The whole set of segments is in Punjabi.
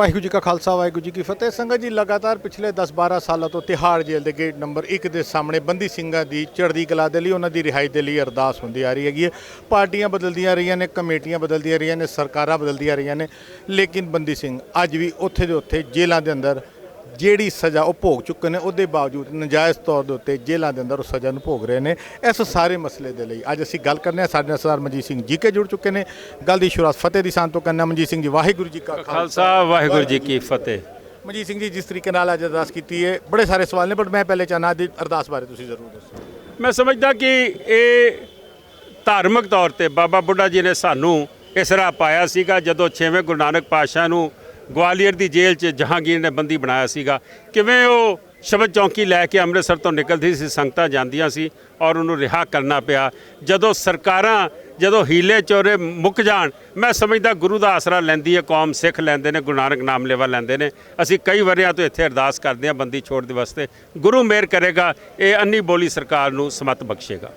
ਵਾਹਿਗੁਰੂ ਜੀ ਕਾ ਖਾਲਸਾ, ਵਾਹਿਗੁਰੂ ਜੀ ਕੀ ਫਤਿਹ। ਸੰਗਤ ਜੀ, ਲਗਾਤਾਰ ਪਿਛਲੇ 10-12 ਸਾਲਾਂ ਤੋਂ ਤਿਹਾੜ ਜੇਲ੍ਹ ਦੇ ਗੇਟ ਨੰਬਰ 1 ਦੇ ਸਾਹਮਣੇ ਬੰਦੀ ਸਿੰਘਾਂ ਦੀ ਚੜ੍ਹਦੀ ਕਲਾ ਦੇ ਲਈ ਉਹਨਾਂ ਦੀ ਰਿਹਾਈ ਦੇ ਲਈ ਅਰਦਾਸ ਹੁੰਦੀ ਆ ਰਹੀ ਹੈਗੀ ਹੈ। ਪਾਰਟੀਆਂ ਬਦਲਦੀਆਂ ਰਹੀਆਂ ਨੇ, ਕਮੇਟੀਆਂ ਬਦਲਦੀਆਂ ਰਹੀਆਂ ਨੇ, ਸਰਕਾਰਾਂ ਬਦਲਦੀਆਂ ਰਹੀਆਂ ਨੇ, ਲੇਕਿਨ ਬੰਦੀ ਸਿੰਘ ਅੱਜ ਵੀ ਉੱਥੇ ਦੇ ਉੱਥੇ ਜੇਲ੍ਹਾਂ ਦੇ ਅੰਦਰ ਜਿਹੜੀ ਸਜ਼ਾ ਉਹ ਭੋਗ ਚੁੱਕੇ ਨੇ ਉਹਦੇ ਬਾਵਜੂਦ ਨਜਾਇਜ਼ ਤੌਰ ਦੇ ਉੱਤੇ ਜੇਲ੍ਹਾਂ ਦੇ ਅੰਦਰ ਉਹ ਸਜ਼ਾ ਨੂੰ ਭੋਗ ਰਹੇ ਨੇ। ਇਸ ਸਾਰੇ ਮਸਲੇ ਦੇ ਲਈ ਅੱਜ ਅਸੀਂ ਗੱਲ ਕਰਨੇ ਆ। ਸਾਡੇ ਨਾਲ ਸਰਦਾਰ ਮਨਜੀਤ ਸਿੰਘ ਜੀ ਕੇ ਜੁੜ ਚੁੱਕੇ ਨੇ। ਗੱਲ ਦੀ ਸ਼ੁਰੂਆਤ ਫਤਿਹ ਦੀ ਸਾਨ ਤੋਂ ਕਰਨਾ। ਮਨਜੀਤ ਸਿੰਘ ਜੀ ਵਾਹਿਗੁਰੂ ਜੀ ਕਾ ਖਾਲਸਾ। ਵਾਹਿਗੁਰੂ ਜੀ ਕੀ ਫਤਿਹ। ਮਨਜੀਤ ਸਿੰਘ ਜੀ ਜਿਸ ਤਰੀਕੇ ਨਾਲ ਅੱਜ ਅਰਦਾਸ ਕੀਤੀ ਹੈ ਬੜੇ ਸਾਰੇ ਸਵਾਲ ਨੇ ਪਰ ਮੈਂ ਪਹਿਲੇ ਚਾਹਨਾ ਦੀ ਅਰਦਾਸ ਬਾਰੇ ਤੁਸੀਂ ਜ਼ਰੂਰ ਦੱਸੋ। ਮੈਂ ਸਮਝਦਾ ਕਿ ਇਹ ਧਾਰਮਿਕ ਤੌਰ ਤੇ ਬਾਬਾ ਬੁੱਢਾ ਜੀ ਨੇ ਸਾਨੂੰ ਇਸ ਰਾਹ ਪਾਇਆ ਸੀਗਾ ਜਦੋਂ 6ਵੇਂ ਗੁਰੂ ਨਾਨਕ ਪਾਤਸ਼ਾਹ ਨੂੰ ਗਵਾਲੀਅਰ ਦੀ ਜੇਲ੍ਹ 'ਚ ਜਹਾਂਗੀਰ ਨੇ ਬੰਦੀ ਬਣਾਇਆ ਸੀਗਾ ਕਿਵੇਂ ਉਹ ਸ਼ਬਦ ਚੌਂਕੀ ਲੈ ਕੇ ਅੰਮ੍ਰਿਤਸਰ ਤੋਂ ਨਿਕਲਦੀ ਸੀ ਸੰਗਤਾਂ ਜਾਂਦੀਆਂ ਸੀ ਔਰ ਉਹਨੂੰ ਰਿਹਾ ਕਰਨਾ ਪਿਆ ਜਦੋਂ ਸਰਕਾਰਾਂ ਜਦੋਂ ਹੀਲੇ ਚੋਰੇ ਮੁੱਕ ਜਾਣ ਮੈਂ ਸਮਝਦਾ ਗੁਰੂ ਦਾ ਆਸਰਾ ਲੈਂਦੀ ਹੈ ਕੌਮ ਸਿੱਖ ਲੈਂਦੇ ਨੇ ਗੁਰੂ ਨਾਨਕ ਨਾਮ ਲੇਵਾ ਲੈਂਦੇ ਨੇ ਅਸੀਂ ਕਈ ਵਰਿਆਂ ਤੋਂ ਇੱਥੇ ਅਰਦਾਸ ਕਰਦੇ ਹਾਂ ਬੰਦੀ ਛੋੜ ਦੇ ਵਾਸਤੇ ਗੁਰੂ ਮਿਹਰ ਕਰੇਗਾ ਇਹ ਅੰਨੀ ਬੋਲੀ ਸਰਕਾਰ ਨੂੰ ਸਮਤ ਬਖਸ਼ੇਗਾ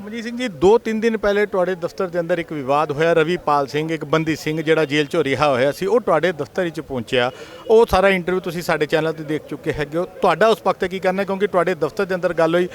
ਮਨਜੀਤ ਸਿੰਘ ਜੀ 2-3 ਦਿਨ ਪਹਿਲੇ ਤੁਹਾਡੇ ਦਫ਼ਤਰ ਦੇ ਅੰਦਰ ਇੱਕ ਵਿਵਾਦ ਹੋਇਆ, ਰਵੀਪਾਲ ਸਿੰਘ, ਇੱਕ ਬੰਦੀ ਸਿੰਘ ਜਿਹੜਾ ਜੇਲ੍ਹ ਚੋਂ ਰਿਹਾ ਹੋਇਆ ਸੀ, ਉਹ ਤੁਹਾਡੇ ਦਫ਼ਤਰ ਵਿੱਚ ਪਹੁੰਚਿਆ। ਉਹ ਸਾਰਾ ਇੰਟਰਵਿਊ ਤੁਸੀਂ ਸਾਡੇ ਚੈਨਲ ਤੇ ਦੇਖ ਚੁੱਕੇ ਹੈਗੇ ਹੋ। ਤੁਹਾਡਾ ਉਸ ਪੱਖ ਤੇ ਕੀ ਕਰਨਾ ਕਿਉਂਕਿ ਤੁਹਾਡੇ ਦਫ਼ਤਰ ਦੇ ਅੰਦਰ ਗੱਲ ਹੋਈ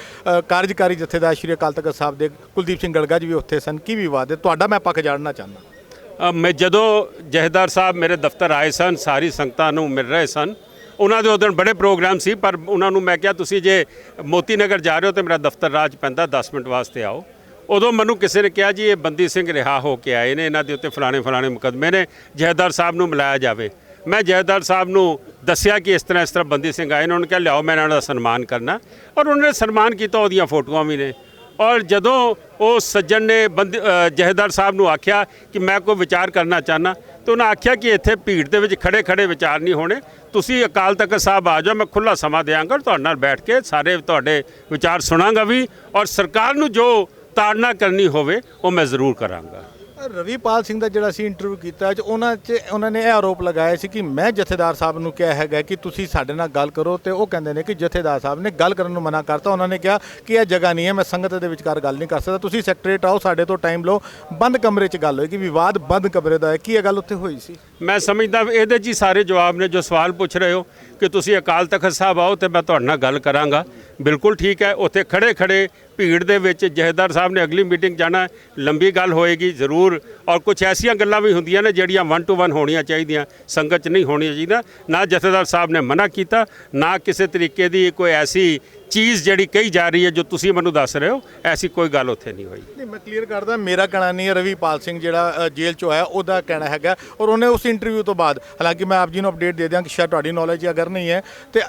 ਕਾਰਜਕਾਰੀ ਜਥੇਦਾਰ ਸ਼੍ਰੀ ਅਕਾਲ ਤਖਤ ਸਾਹਿਬ ਦੇ, ਕੁਲਦੀਪ ਸਿੰਘ ਗੜਗਾ ਜੀ ਵੀ ਉੱਥੇ ਸਨ। ਕੀ ਵਿਵਾਦ ਹੈ? ਤੁਹਾਡਾ ਮੈਂ ਪੱਖ ਜਾਣਨਾ ਚਾਹੁੰਦਾ। ਮੈਂ ਜਦੋਂ ਜਹੇਦਾਰ ਸਾਹਿਬ ਮੇਰੇ ਦਫ਼ਤਰ ਆਏ ਸਨ, ਸਾਰੀ ਸੰਗਤਾਂ ਨੂੰ ਮਿਲ ਰਹੇ ਸਨ ਉਹਨਾਂ ਦੇ ਉਦੋਂ ਬੜੇ ਪ੍ਰੋਗਰਾਮ ਸੀ, ਪਰ ਉਹਨਾਂ ਨੂੰ ਮੈਂ ਕਿਹਾ, ਤੁਸੀਂ ਜੇ ਮੋਤੀ ਨਗਰ ਜਾ ਰਹੇ ਹੋ ਤੇ ਮੇਰਾ ਦਫ਼ਤਰ ਰਾਜ ਪੈਂਦਾ 10 ਮਿੰਟ ਵਾਸਤੇ ਆਓ। ਉਦੋਂ ਮੈਨੂੰ ਕਿਸੇ ਨੇ ਕਿਹਾ, ਜੀ, ਇਹ ਬੰਦੀ ਸਿੰਘ ਰਿਹਾ ਹੋ ਕੇ ਆਏ ਨੇ, ਇਹਨਾਂ ਦੇ ਉੱਤੇ ਫਲਾਣੇ ਫਲਾਣੇ ਮੁਕੱਦਮੇ ਨੇ ਜਹੇਦਾਰ ਸਾਹਿਬ ਨੂੰ ਮਿਲਾਇਆ ਜਾਵੇ। ਮੈਂ ਜੈਦਾਰ ਸਾਹਿਬ ਨੂੰ ਦੱਸਿਆ ਕਿ ਇਸ ਤਰ੍ਹਾਂ ਇਸ ਤਰ੍ਹਾਂ ਬੰਦੀ ਸਿੰਘ ਆਏ ਨੇ, ਉਹਨਾਂ ਨੇ ਕਿਹਾ, ਲਿਆਓ, ਮੈਂ ਇਹਨਾਂ ਦਾ ਸਨਮਾਨ ਕਰਨਾ। ਔਰ ਉਹਨਾਂ ਨੇ ਸਨਮਾਨ ਕੀਤਾ, ਉਹਦੀਆਂ ਫੋਟੋਆਂ ਵੀ ਨੇ। ਔਰ ਜਦੋਂ ਉਹ ਸੱਜਣ ਨੇ ਬੰਦ ਜਹੇਦਾਰ ਸਾਹਿਬ ਨੂੰ ਆਖਿਆ ਕਿ ਮੈਂ ਕੋਈ ਵਿਚਾਰ ਕਰਨਾ ਚਾਹਨਾ ਤੇ ਉਹਨਾਂ ਆਖਿਆ ਕਿ ਇੱਥੇ ਭੀੜ ਦੇ ਵਿੱਚ ਖੜੇ ਖੜੇ ਵਿਚਾਰ ਨਹੀਂ ਹੋਣੇ। ਤੁਸੀਂ ਅਕਾਲ ਤਖਤ ਸਾਹਿਬ ਆ ਜਾਓ, ਮੈਂ ਖੁੱਲਾ ਸਮਾਂ ਦਿਆਂਗਾ ਤੁਹਾਡੇ ਨਾਲ ਬੈਠ ਕੇ ਸਾਰੇ ਤੁਹਾਡੇ ਵਿਚਾਰ ਸੁਣਾਂਗਾ ਵੀ ਔਰ ਸਰਕਾਰ ਨੂੰ ਜੋ ਤਾੜਨਾ ਕਰਨੀ ਹੋਵੇ, ਉਹ ਮੈਂ ਜ਼ਰੂਰ ਕਰਾਂਗਾ। ਰਵੀਪਾਲ ਸਿੰਘ ਦਾ ਜਿਹੜਾ ਅਸੀਂ ਇੰਟਰਵਿਊ ਕੀਤਾ ਚ, ਉਹਨਾਂ 'ਚ ਉਹਨਾਂ ਨੇ ਇਹ ਆਰੋਪ ਲਗਾਇਆ ਸੀ ਕਿ ਮੈਂ ਜਥੇਦਾਰ ਸਾਹਿਬ ਨੂੰ ਕਿਹਾ ਹੈਗਾ ਕਿ ਤੁਸੀਂ ਸਾਡੇ ਨਾਲ ਗੱਲ ਕਰੋ ਤੇ ਉਹ ਕਹਿੰਦੇ ਨੇ ਕਿ ਜਥੇਦਾਰ ਸਾਹਿਬ ਨੇ ਗੱਲ ਕਰਨ ਨੂੰ ਮਨਾ ਕਰਤਾ। ਉਹਨਾਂ ਨੇ ਕਿਹਾ ਕਿ ਇਹ ਜਗ੍ਹਾ ਨਹੀਂ ਹੈ, ਮੈਂ ਸੰਗਤ ਦੇ ਵਿਚਕਾਰ ਗੱਲ ਨਹੀਂ ਕਰ ਸਕਦਾ। ਤੁਸੀਂ ਸੈਕਟਰੀਏਟ ਆਓ, ਸਾਡੇ ਤੋਂ ਟਾਈਮ ਲਓ। ਬੰਦ ਕਮਰੇ 'ਚ ਗੱਲ ਹੋਏਗੀ ਵਿਵਾਦ ਬੰਦ ਕਮਰੇ ਦਾ ਹੈ। ਕੀ ਇਹ ਗੱਲ ਉੱਥੇ ਹੋਈ ਸੀ? ਮੈਂ ਸਮਝਦਾ ਵੀ ਇਹਦੇ 'ਚ ਹੀ ਸਾਰੇ ਜਵਾਬ ਨੇ ਜੋ ਸਵਾਲ ਪੁੱਛ ਰਹੇ ਹੋ ਕਿ ਤੁਸੀਂ ਅਕਾਲ ਤਖਤ ਸਾਹਿਬ ਆਓ ਤੇ ਮੈਂ ਤੁਹਾਡੇ ਨਾਲ ਗੱਲ ਕਰਾਂਗਾ। ਬਿਲਕੁਲ ਠੀਕ ਹੈ, ਉੱਥੇ ਖੜੇ ਖੜੇ ਭੀੜ ਦੇ ਵਿੱਚ ਜਹੇਦਾਰ ਸਾਹਿਬ ਨੇ ਅਗਲੀ ਮੀਟਿੰਗ ਜਾਣਾ ਲੰਬੀ ਗੱਲ ਹੋਏਗੀ ਜ਼ਰੂਰ ਔਰ ਕੁਝ ਐਸੀਆਂ ਗੱਲਾਂ ਵੀ ਹੁੰਦੀਆਂ ਨੇ ਜਿਹੜੀਆਂ 1 ਟੂ 1 ਹੋਣੀਆਂ ਚਾਹੀਦੀਆਂ, ਸੰਗਤ 'ਚ ਨਹੀਂ ਹੋਣੀਆਂ ਚਾਹੀਦੀਆਂ, ਨਾ ਜਥੇਦਾਰ ਸਾਹਿਬ ਨੇ ਮਨਾ ਕੀਤਾ, ਨਾ ਕਿਸੇ ਤਰੀਕੇ ਦੀ ਕੋਈ ਐਸੀ ਚੀਜ਼ ਜਿਹੜੀ ਕਹੀ ਜਾ ਰਹੀ ਹੈ ਜੋ ਤੁਸੀਂ ਮੈਨੂੰ ਦੱਸ ਰਹੇ ਹੋ ਐਸੀ ਕੋਈ ਗੱਲ ਉੱਥੇ ਨਹੀਂ ਹੋਈ। ਨਹੀਂ ਮੈਂ ਕਲੀਅਰ ਕਰਦਾ ਮੇਰਾ ਕਹਿਣਾ ਨਹੀਂ ਹੈ ਰਵੀਪਾਲ ਸਿੰਘ ਜਿਹੜਾ ਅ, ਜੇਲ੍ਹ 'ਚੋਂ ਆਇਆ ਉਹਦਾ ਕਹਿਣਾ ਹੈਗਾ। ਔਰ ਉਹਨੇ ਉਸ ਇੰਟਰਵਿਊ ਤੋਂ ਬਾਅਦ ਹਾਲਾਂਕਿ ਮੈਂ ਆਪ ਜੀ ਨੂੰ ਅਪਡੇਟ ਦੇ ਦਿਆਂ ਕਿ ਸ਼ਾਇਦ ਤੁਹਾਡੀ ਨੌਲੇਜ ਅਗਰ ਨਹੀਂ ਹੈ ਤੇ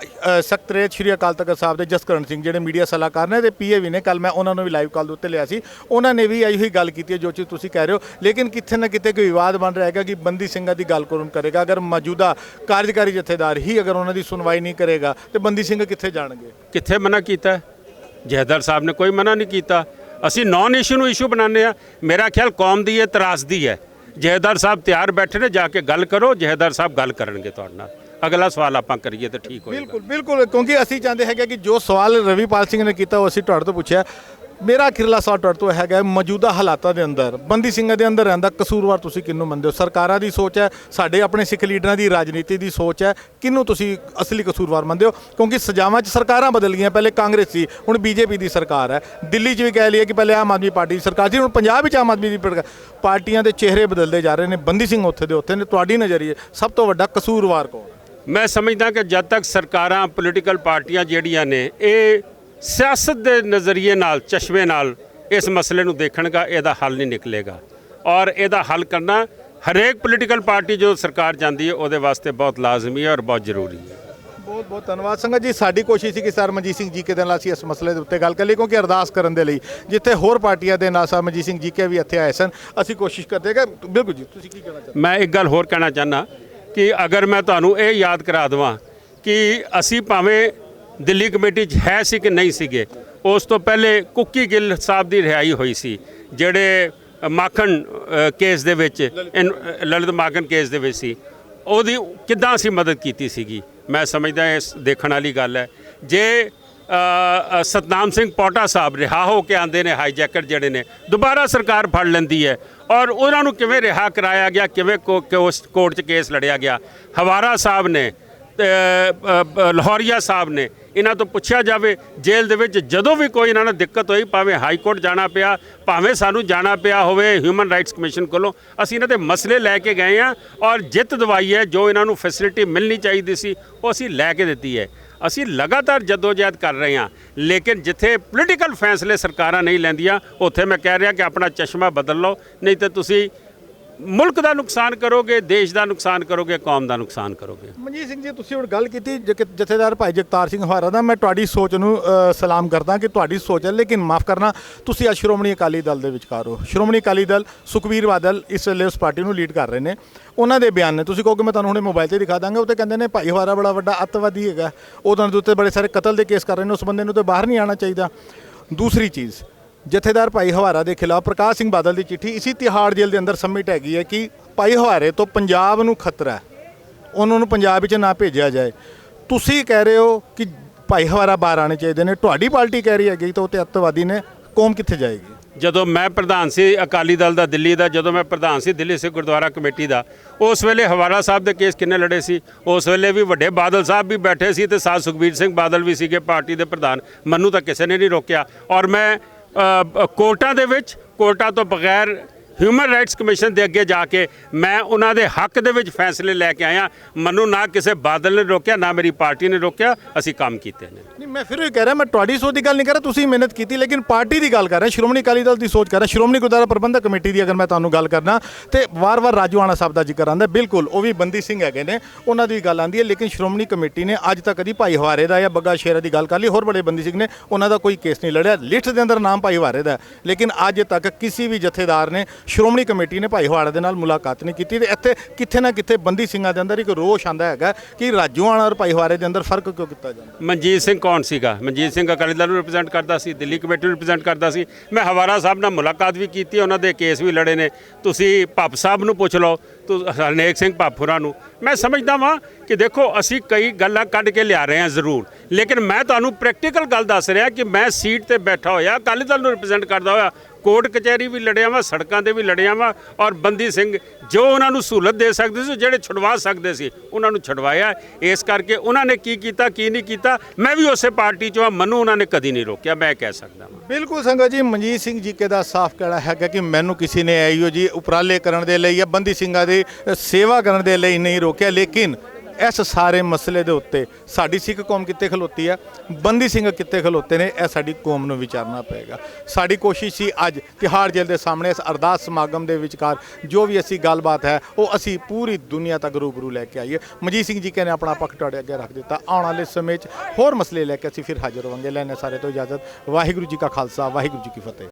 ਸਖਤਰੇਤ ਸ਼੍ਰੀ ਅਕਾਲ ਤਖਤ ਸਾਹਿਬ ਦੇ ਜਸਕਰਨ ਸਿੰਘ ਜਿਹੜੇ ਮੀਡੀਆ ਸਲਾਹਕਾਰ ਨੇ ਤੇ ਪੀਏ ਵੀ ਨੇ ਕੱਲ ਮੈਂ ਉਹਨਾਂ ਨੂੰ ਵੀ ਲਾਈਵ ਕਾਲ ਦੇ ਉੱਤੇ ਲਿਆ ਸੀ। ਉਹਨਾਂ ਨੇ ਵੀ ਇਹੀ ਗੱਲ ਕੀਤੀ ਹੈ ਜੋ ਚੀਜ਼ ਤੁਸੀਂ ਕਹਿ ਰਹੇ ਹੋ ਲੇਕਿਨ ਕਿੱਥੇ ਨਾ ਕਿਤੇ ਕੋਈ ਵਿਵਾਦ ਬਣ ਰਿਹਾ ਹੈਗਾ ਕਿ ਬੰਦੀ ਸਿੰਘਾਂ ਦੀ ਗੱਲ ਕੌਣ ਕਰੇਗਾ ਅਗਰ ਮੌਜੂਦਾ ਕਾਰਜਕਾਰੀ ਜਥੇਦਾਰ ਹੀ ਅਗਰ ਉਹਨਾਂ ਦੀ ਸੁਣਵਾਈ ਨਹੀਂ ਕਰੇਗਾ ਤੇ ਬੰਦੀ ਸਿੰਘ ਕਿੱਥੇ ਜਾਣਗੇ? ਕਿੱਥੇ ਮਨਾ ਕੀਤਾ? ਹੈ? ਸਾਹਿਬ ਨੇ ਕੋਈ ਮਨਾ ਨਹੀਂ ਕੀਤਾ। ਅਸੀਂ ਨੌਨ ਇਸ਼ੂ ਨੂੰ ਇਸ਼ੂ ਬਣਾਉਂਦੇ ਆ ਮੇਰਾ ਖਿਆਲ ਕੌਮ ਦੀ ਇਹ ਤਰਾਸਦੀ ਹੈ। ਜਹੇਦਾਰ ਸਾਹਿਬ ਤਿਆਰ ਬੈਠੇ ਨੇ, ਜਾ ਕੇ ਗੱਲ ਕਰੋ। ਜਹੇਦਾਰ ਸਾਹਿਬ ਗੱਲ ਕਰਨਗੇ ਤੁਹਾਡੇ ਨਾਲ। ਅਗਲਾ ਸਵਾਲ ਆਪਾਂ ਕਰੀਏ ਤਾਂ ਠੀਕ ਹੋਏਗਾ। ਬਿਲਕੁਲ ਬਿਲਕੁਲ। ਕਿਉਂਕਿ ਅਸੀਂ ਚਾਹੁੰਦੇ ਹੈਗੇ ਕਿ ਜੋ ਸਵਾਲ ਰਵੀਪਾਲ ਸਿੰਘ ਨੇ ਕੀਤਾ ਉਹ ਅਸੀਂ ਤੁਹਾਡੇ ਤੋਂ ਪੁੱਛਿਆ। ਮੇਰਾ ਅਖੀਰਲਾ ਸਵਾਲ ਤੁਹਾਡੇ ਤੋਂ ਹੈਗਾ ਮੌਜੂਦਾ ਹਾਲਾਤਾਂ ਦੇ ਅੰਦਰ। ਬੰਦੀ ਸਿੰਘਾਂ ਦੇ ਅੰਦਰ ਰਹਿੰਦਾ ਕਸੂਰਵਾਰ ਤੁਸੀਂ ਕਿਹਨੂੰ ਮੰਨਦੇ ਹੋ? ਸਰਕਾਰਾਂ ਦੀ ਸੋਚ ਹੈ, ਸਾਡੇ ਆਪਣੇ ਸਿੱਖ ਲੀਡਰਾਂ ਦੀ, ਰਾਜਨੀਤੀ ਦੀ ਸੋਚ ਹੈ, ਕਿਹਨੂੰ ਤੁਸੀਂ ਅਸਲੀ ਕਸੂਰਵਾਰ ਮੰਨਦੇ ਹੋ? ਕਿਉਂਕਿ ਸਜ਼ਾਵਾਂ 'ਚ ਸਰਕਾਰਾਂ ਬਦਲ ਗਈਆਂ, ਪਹਿਲੇ ਕਾਂਗਰਸ ਸੀ, ਹੁਣ ਬੀਜੇਪੀ ਦੀ ਸਰਕਾਰ ਹੈ। ਦਿੱਲੀ 'ਚ ਵੀ ਕਹਿ ਲਈਏ ਕਿ ਪਹਿਲੇ ਆਮ ਆਦਮੀ ਪਾਰਟੀ ਦੀ ਸਰਕਾਰ ਸੀ, ਹੁਣ ਪੰਜਾਬ ਵਿੱਚ ਆਮ ਆਦਮੀ ਦੀ ਸਰਕਾਰ। ਪਾਰਟੀਆਂ ਦੇ ਚਿਹਰੇ ਬਦਲਦੇ ਜਾ ਰਹੇ ਨੇ, ਬੰਦੀ ਸਿੰਘ ਉੱਥੇ ਦੇ ਉੱਥੇ ਨੇ। ਤੁਹਾਡੀ ਨਜ਼ਰੀਏ ਸਭ ਤੋਂ ਵੱਡਾ ਕਸੂਰਵਾਰ ਕੌਣ ਹੈ? ਮੈਂ ਸਮਝਦਾ ਕਿ ਜਦ ਤੱਕ ਸਰਕਾਰਾਂ ਪੋਲੀਟੀਕਲ ਪਾਰਟੀਆਂ ਜਿਹੜੀਆਂ ਨੇ, ਇਹ ਸਿਆਸਤ ਦੇ ਨਜ਼ਰੀਏ ਨਾਲ ਚਸ਼ਮੇ ਨਾਲ ਇਸ ਮਸਲੇ ਨੂੰ ਦੇਖਣਗਾ ਇਹਦਾ ਹੱਲ ਨਹੀਂ ਨਿਕਲੇਗਾ। ਔਰ ਇਹਦਾ ਹੱਲ ਕਰਨਾ ਹਰੇਕ ਪੋਲੀਟੀਕਲ ਪਾਰਟੀ ਜੋ ਸਰਕਾਰ ਜਾਂਦੀ ਹੈ ਉਹਦੇ ਵਾਸਤੇ ਬਹੁਤ ਲਾਜ਼ਮੀ ਹੈ ਔਰ ਬਹੁਤ ਜ਼ਰੂਰੀ ਹੈ। ਬਹੁਤ ਬਹੁਤ ਧੰਨਵਾਦ। ਸੰਗਤ ਜੀ ਸਾਡੀ ਕੋਸ਼ਿਸ਼ ਸੀ ਕਿ ਸਰ ਮਨਜੀਤ ਸਿੰਘ ਜੀ ਕੇ ਦੇ ਨਾਲ ਅਸੀਂ ਇਸ ਮਸਲੇ ਦੇ ਉੱਤੇ ਗੱਲ ਕਰ ਲਈ ਕਿਉਂਕਿ ਅਰਦਾਸ ਕਰਨ ਦੇ ਲਈ ਜਿੱਥੇ ਹੋਰ ਪਾਰਟੀਆਂ ਦੇ ਨਾਲ ਸਰ ਮਨਜੀਤ ਸਿੰਘ ਜੀ ਕੇ ਵੀ ਇੱਥੇ ਆਏ ਸਨ ਅਸੀਂ ਕੋਸ਼ਿਸ਼ ਕਰਦੇ ਕਿ ਬਿਲਕੁਲ ਜੀ ਤੁਸੀਂ ਕੀ ਕਹਿਣਾ ਚਾਹੁੰਦੇ ਮੈਂ ਇੱਕ ਗੱਲ ਹੋਰ ਕਹਿਣਾ ਚਾਹਨਾ ਕਿ ਅਗਰ ਮੈਂ ਤੁਹਾਨੂੰ ਇਹ ਯਾਦ ਕਰਾ ਦਵਾਂ ਕਿ ਅਸੀਂ ਭਾਵੇਂ ਦਿੱਲੀ ਕਮੇਟੀ 'ਚ ਹੈ ਸੀ ਕਿ ਨਹੀਂ ਸੀਗੇ? ਉਸ ਤੋਂ ਪਹਿਲੇ ਕੁੱਕੀ ਗਿੱਲ ਸਾਹਿਬ ਦੀ ਰਿਹਾਈ ਹੋਈ ਸੀ, ਜਿਹੜੇ ਮਾਖਣ ਕੇਸ ਦੇ ਵਿੱਚ, ਇਨ- ਲਲਿਤ ਮਾਖਣ ਕੇਸ ਦੇ ਵਿੱਚ ਸੀ। ਉਹਦੀ ਕਿੱਦਾਂ ਅਸੀਂ ਮਦਦ ਕੀਤੀ ਸੀਗੀ? ਮੈਂ ਸਮਝਦਾ ਇਸ ਦੇਖਣ ਵਾਲੀ ਗੱਲ ਹੈ। ਜੇ ਸਤਨਾਮ ਸਿੰਘ ਪੋਟਾ ਸਾਹਿਬ ਰਿਹਾ ਹੋ ਕੇ ਆਂਦੇ ਨੇ ਹਾਈਜੈਕਰ ਜਿਹੜੇ ਨੇ, ਦੁਬਾਰਾ ਸਰਕਾਰ ਫੜ ਲੈਂਦੀ ਹੈ ਔਰ ਉਹਨਾਂ ਨੂੰ ਕਿਵੇਂ ਰਿਹਾ ਕਰਾਇਆ ਗਿਆ, ਕਿਵੇਂ ਕੋ- ਕੋਰਟ 'ਚ ਕੇਸ ਲੜਿਆ ਗਿਆ? ਹਵਾਰਾ ਸਾਹਿਬ ਨੇ, ਤੇ ਲਾਹੌਰੀਆ ਸਾਹਿਬ ਨੇ ਇਹਨਾਂ ਤੋਂ ਪੁੱਛਿਆ ਜਾਵੇ, ਜੇਲ੍ਹ ਦੇ ਵਿੱਚ ਜਦੋਂ ਵੀ ਕੋਈ ਇਹਨਾਂ ਨੂੰ ਦਿੱਕਤ ਹੋਈ, ਭਾਵੇਂ ਹਾਈ ਕੋਰਟ ਜਾਣਾ ਪਿਆ, ਭਾਵੇਂ ਸਾਨੂੰ ਜਾਣਾ ਪਿਆ ਹੋਵੇ ਹਿਊਮਨ ਰਾਈਟਸ ਕਮਿਸ਼ਨ ਕੋਲੋਂ, ਅਸੀਂ ਇਹਨਾਂ ਦੇ ਮਸਲੇ ਲੈ ਕੇ ਗਏ ਆ ਔਰ ਜਿੱਤ ਦਵਾਈ ਹੈ, ਜੋ ਇਹਨਾਂ ਨੂੰ ਫੈਸਿਲਿਟੀ ਮਿਲਣੀ ਚਾਹੀਦੀ ਸੀ, ਉਹ ਅਸੀਂ ਲੈ ਕੇ ਦਿੱਤੀ ਹੈ। ਅਸੀਂ ਲਗਾਤਾਰ ਜਦੋਜਹਿਦ ਕਰ ਰਹੇ ਹਾਂ, ਲੇਕਿਨ ਜਿੱਥੇ ਪੋਲੀਟੀਕਲ ਫੈਸਲੇ ਸਰਕਾਰਾਂ ਨਹੀਂ ਲੈਂਦੀਆਂ, ਉੱਥੇ ਮੈਂ ਕਹਿ ਰਿਹਾ ਕਿ ਆਪਣਾ ਚਸ਼ਮਾ ਬਦਲ ਲਓ, ਨਹੀਂ ਤੇ ਤੁਸੀਂ ਮੁਲਕ ਦਾ ਨੁਕਸਾਨ ਕਰੋਗੇ, ਦੇਸ਼ ਦਾ ਨੁਕਸਾਨ ਕਰੋਗੇ, ਕੌਮ ਦਾ ਨੁਕਸਾਨ ਕਰੋਗੇ? ਮਨਜੀਤ ਸਿੰਘ ਜੀ, ਤੁਸੀਂ ਹੁਣ ਗੱਲ ਕੀਤੀ ਜਥੇਦਾਰ ਭਾਈ ਜਗਤਾਰ ਸਿੰਘ ਹਵਾਰਾ ਦਾ, ਮੈਂ ਤੁਹਾਡੀ ਸੋਚ ਨੂੰ ਸਲਾਮ ਕਰਦਾ ਕਿ ਤੁਹਾਡੀ ਸੋਚ ਹੈ, ਲੇਕਿਨ ਮਾਫ ਕਰਨਾ, ਤੁਸੀਂ ਅੱਜ ਸ਼੍ਰੋਮਣੀ ਅਕਾਲੀ ਦਲ ਦੇ ਵਿਚਕਾਰ ਹੋ। ਸ਼੍ਰੋਮਣੀ ਅਕਾਲੀ ਦਲ ਸੁਖਬੀਰ ਬਾਦਲ ਇਸ ਵੇਲੇ ਉਸ ਪਾਰਟੀ ਨੂੰ ਲੀਡ ਕਰ ਰਹੇ ਨੇ। ਉਹਨਾਂ ਦੇ ਬਿਆਨ ਨੇ, ਤੁਸੀਂ ਕਹੋਗੇ ਮੈਂ ਤੁਹਾਨੂੰ ਹੁਣੇ ਮੋਬਾਈਲ ਤੇ ਦਿਖਾ ਦਾਂਗਾ, ਉਹ ਤੇ ਕਹਿੰਦੇ ਨੇ, ਭਾਈ ਹਵਾਰਾ ਬੜਾ ਵੱਡਾ ਅੱਤਵਾਦੀ ਹੈਗਾ। ਉਹਨਾਂ ਦੇ ਉੱਤੇ ਬੜੇ ਸਾਰੇ ਕਤਲ ਦੇ ਕੇਸ ਕਰ ਰਹੇ ਨੇ, ਉਸ ਬੰਦੇ ਨੂੰ ਤੇ ਬਾਹਰ ਨਹੀਂ ਆਉਣਾ ਚਾਹੀਦਾ। ਦੂਸਰੀ ਚੀਜ਼ ਜਥੇਦਾਰ ਭਾਈ ਹਵਾਰਾ ਦੇ ਖਿਲਾਫ ਪ੍ਰਕਾਸ਼ ਸਿੰਘ ਬਾਦਲ ਦੀ ਚਿੱਠੀ ਇਸੀ ਤਿਹਾੜ ਜੇਲ੍ਹ ਦੇ ਅੰਦਰ ਸਬਮਿਟ ਹੈਗੀ ਹੈ ਕਿ ਭਾਈ ਹਵਾਰੇ ਤੋਂ ਪੰਜਾਬ ਨੂੰ ਖਤਰਾ ਹੈ। ਉਹਨਾਂ ਨੂੰ ਪੰਜਾਬ ਵਿੱਚ ਨਾ ਭੇਜਿਆ ਜਾਏ। ਤੁਸੀਂ ਕਹਿ ਰਹੇ ਹੋ ਕਿ ਭਾਈ ਹਵਾਰਾ ਬਾਹਰ ਆਣੇ ਚਾਹੀਦੇ ਨੇ। ਤੁਹਾਡੀ ਪਾਰਟੀ ਕਹਿ ਰਹੀ ਹੈਗੀ ਤਾਂ ਉਹ ਤੇ ਅੱਤਵਾਦੀ ਨੇ। ਕੌਮ ਕਿੱਥੇ ਜਾਏਗੀ? ਜਦੋਂ ਮੈਂ ਪ੍ਰਧਾਨ ਸੀ ਅਕਾਲੀ ਦਲ ਦਾ, ਦਿੱਲੀ ਦਾ, ਜਦੋਂ ਮੈਂ ਪ੍ਰਧਾਨ ਸੀ ਦਿੱਲੀ ਸਿੱਖ ਗੁਰਦੁਆਰਾ ਕਮੇਟੀ ਦਾ, ਉਸ ਵੇਲੇ ਹਵਾਰਾ ਸਾਹਿਬ ਦੇ ਕੇਸ ਕਿੰਨੇ ਲੜੇ ਸੀ? ਉਸ ਵੇਲੇ ਵੀ ਵੱਡੇ ਬਾਦਲ ਸਾਹਿਬ ਵੀ ਬੈਠੇ ਸੀ ਤੇ ਸਾਥ ਸੁਖਬੀਰ ਸਿੰਘ ਬਾਦਲ ਵੀ ਸੀਗੇ ਪਾਰਟੀ ਦੇ ਪ੍ਰਧਾਨ। ਮੈਨੂੰ ਤਾਂ ਕਿਸੇ ਨੇ ਨਹੀਂ ਰੋਕਿਆ। ਔਰ ਮੈਂ ਕੋਰਟਾਂ ਦੇ ਵਿੱਚ ਕੋਰਟਾਂ ਤੋਂ ਬਗੈਰ ਹਿਊਮਨ ਰਾਈਟਸ ਕਮਿਸ਼ਨ ਦੇ ਅੱਗੇ ਜਾ ਕੇ ਮੈਂ ਉਹਨਾਂ ਦੇ ਹੱਕ ਦੇ ਵਿੱਚ ਫੈਸਲੇ ਲੈ ਕੇ ਆਇਆ। ਮੈਨੂੰ ਨਾ ਕਿਸੇ ਬਾਦਲ ਨੇ ਰੋਕਿਆ, ਨਾ ਮੇਰੀ ਪਾਰਟੀ ਨੇ ਰੋਕਿਆ। ਅਸੀਂ ਕੰਮ ਕੀਤੇ ਨੇ। ਨਹੀਂ, ਮੈਂ ਫਿਰ ਵੀ ਕਹਿ ਰਿਹਾ, ਮੈਂ ਤੁਹਾਡੀ ਸੋਚ ਦੀ ਗੱਲ ਨਹੀਂ ਕਰ ਰਿਹਾ, ਤੁਸੀਂ ਮਿਹਨਤ ਕੀਤੀ, ਲੇਕਿਨ ਪਾਰਟੀ ਦੀ ਗੱਲ ਕਰ ਰਿਹਾ, ਸ਼੍ਰੋਮਣੀ ਅਕਾਲੀ ਦਲ ਦੀ ਸੋਚ ਕਰ ਰਿਹਾ, ਸ਼੍ਰੋਮਣੀ ਗੁਰਦੁਆਰਾ ਪ੍ਰਬੰਧਕ ਕਮੇਟੀ ਦੀ ਅਗਰ ਮੈਂ ਤੁਹਾਨੂੰ ਗੱਲ ਕਰਨਾ, ਤੇ ਵਾਰ-ਵਾਰ ਰਾਜੂਆਣਾ ਸਾਹਿਬ ਦਾ ਜ਼ਿਕਰ ਆਉਂਦਾ ਬਿਲਕੁਲ, ਉਹ ਵੀ ਬੰਦੀ ਸਿੰਘ ਹੈਗੇ ਨੇ, ਉਹਨਾਂ ਦੀ ਗੱਲ ਆਉਂਦੀ ਹੈ, ਲੇਕਿਨ ਸ਼੍ਰੋਮਣੀ ਕਮੇਟੀ ਨੇ ਅੱਜ ਤੱਕ ਕਦੀ ਭਾਈ ਹਵਾਰੇ ਦਾ ਜਾਂ ਬੱਗਾ ਸ਼ੇਰਾ ਦੀ ਗੱਲ ਕਰ ਲਈ, ਹੋਰ ਬੜੇ ਬੰਦੀ ਸਿੰਘ ਨੇ, ਉਹਨਾਂ ਦਾ ਕੋਈ ਕੇਸ ਨਹੀਂ ਲੜਿਆ, ਲਿਸਟ ਦੇ ਅੰਦਰ ਨਾਮ ਭਾਈ ਹਵਾਰੇ ਦਾ ਲੇਕਿਨ ਅੱਜ ਤੱਕ ਕਿਸੇ ਵੀ ਜਥੇਦਾਰ ਨੇ ਸ਼੍ਰੋਮਣੀ ਕਮੇਟੀ ਨੇ ਭਾਈ ਦੇ ਨਾਲ ਮੁਲਾਕਾਤ ਨਹੀਂ ਕੀਤੀ ਤੇ ਇੱਥੇ ਕਿੱਥੇ ਨਾ ਕਿੱਥੇ ਬੰਦੀ ਸਿੰਘਾਂ ਦੇ ਅੰਦਰ ਇੱਕ ਰੋਸ਼ ਆਂਦਾ ਹੈਗਾ ਕਿ ਰਾਜੂਆਣਾ ਔਰ ਭਾਈ ਦੇ ਅੰਦਰ ਫ਼ਰਕ ਕਿਉਂ ਕੀਤਾ ਜਾਂਦਾ? ਮਨਜੀਤ ਸਿੰਘ ਕੌਣ ਸੀਗਾ? ਮਨਜੀਤ ਸਿੰਘ ਅਕਾਲੀ ਦਲ ਨੂੰ ਰਿਪਰੈਜ਼ੈਂਟ ਕਰਦਾ ਸੀ, ਦਿੱਲੀ ਕਮੇਟੀ ਨੂੰ ਰਿਪਰੈਜ਼ੈਂਟ ਕਰਦਾ ਸੀ। ਮੈਂ ਹਵਾਰਾ ਸਾਹਿਬ ਨਾਲ ਮੁਲਾਕਾਤ ਵੀ ਕੀਤੀ, ਉਹਨਾਂ ਦੇ ਕੇਸ ਵੀ ਲੜੇ ਨੇ। ਤੁਸੀਂ ਭੱਪ ਸਾਹਿਬ ਨੂੰ ਪੁੱਛ ਲਓ ਹਰਨੇਕ ਸਿੰਘ ਭੱਪੁਰਾ ਨੂੰ। ਮੈਂ ਸਮਝਦਾ ਵਾਂ ਕਿ ਦੇਖੋ, ਅਸੀਂ ਕਈ ਗੱਲਾਂ ਕੱਢ ਕੇ ਲਿਆ ਰਹੇ ਹਾਂ ਜ਼ਰੂਰ। ਲੇਕਿਨ ਮੈਂ ਤੁਹਾਨੂੰ ਪ੍ਰੈਕਟੀਕਲ ਗੱਲ ਦੱਸ ਰਿਹਾ ਕਿ ਮੈਂ ਸੀਟ ਤੇ ਬੈਠਾ ਹੋਇਆ ਅਕਾਲੀ ਦਲ ਨੂੰ ਰਿਪਰੈਜ਼ੈਂਟ ਕਰਦਾ ਹੋਇਆ। ਕੋਰਟ ਕਚਹਿਰੀ ਵੀ ਲੜਿਆ ਵਾਂ, ਸੜਕਾਂ ਤੇ ਵੀ ਲੜਿਆ ਵਾਂ ਔਰ ਬੰਦੀ ਸਿੰਘ ਜੋ ਉਹਨਾਂ ਨੂੰ ਸਹੂਲਤ ਦੇ ਸਕਦੇ ਸੀ, ਜਿਹੜੇ ਛੁਡਵਾ ਸਕਦੇ ਸੀ, ਉਹਨਾਂ ਨੂੰ ਛੁਡਵਾਇਆ। ਇਸ ਕਰਕੇ ਉਹਨਾਂ ਨੇ ਕੀ ਕੀਤਾ, ਕੀ ਨਹੀਂ ਕੀਤਾ, ਮੈਂ ਵੀ ਉਸੇ ਪਾਰਟੀ ਚੋਂ ਆ ਮੈਨੂੰ ਉਹਨਾਂ ਨੇ ਕਦੀ ਨਹੀਂ ਰੋਕਿਆ, ਮੈਂ ਕਹਿ ਸਕਦਾ ਵਾਂ। ਬਿਲਕੁਲ ਸੰਗਤ ਜੀ, ਮਨਜੀਤ ਸਿੰਘ ਜੀਕੇ ਦਾ ਸਾਫ਼ ਕਹਿਣਾ ਹੈਗਾ ਕਿ ਮੈਨੂੰ ਕਿਸੇ ਨੇ ਆਈਓ ਜੀ ਉਪਰਾਲੇ ਕਰਨ ਦੇ ਲਈ ਜਾਂ ਬੰਦੀ ਸਿੰਘਾਂ ਦੇ ਅ, ਸੇਵਾ ਕਰਨ ਦੇ ਲਈ ਨਹੀਂ ਰੋਕਿਆ ਲੇਕਿਨ ਇਸ ਸਾਰੇ ਮਸਲੇ ਦੇ ਉੱਤੇ ਸਾਡੀ ਸਿੱਖ ਕੌਮ ਕਿੱਥੇ ਖਲੋਤੀ ਹੈ ਬੰਦੀ ਸਿੰਘ ਕਿੱਥੇ ਖਲੋਤੇ ਨੇ? ਇਹ ਸਾਡੀ ਕੌਮ ਨੂੰ ਵਿਚਾਰਨਾ ਪਏਗਾ। ਸਾਡੀ ਕੋਸ਼ਿਸ਼ ਸੀ ਅੱਜ ਤਿਹਾੜ ਜੇਲ੍ਹ ਦੇ ਸਾਹਮਣੇ ਇਸ ਅਰਦਾਸ ਸਮਾਗਮ ਦੇ ਵਿਚਕਾਰ ਜੋ ਵੀ ਅਸੀਂ ਗੱਲਬਾਤ ਹੈ ਉਹ ਅਸੀਂ ਪੂਰੀ ਦੁਨੀਆ ਤੱਕ ਰੂਬਰੂ ਲੈ ਕੇ ਆਈਏ। ਮਨਜੀਤ ਸਿੰਘ ਜੀ ਕਹਿੰਦੇ ਆਪਣਾ ਪੱਖ ਤੁਹਾਡੇ ਅੱਗੇ ਰੱਖ ਦਿੱਤਾ। ਆਉਣ ਵਾਲੇ ਸਮੇਂ 'ਚ ਹੋਰ ਮਸਲੇ ਲੈ ਕੇ ਅਸੀਂ ਫਿਰ ਹਾਜ਼ਰ ਹੋਵਾਂਗੇ। ਲੈਣੇ ਸਾਰੇ ਤੋਂ ਇਜਾਜ਼ਤ। ਵਾਹਿਗੁਰੂ ਜੀ ਕਾ ਖਾਲਸਾ ਵਾਹਿਗੁਰੂ ਜੀ ਕੀ ਫਤਿਹ।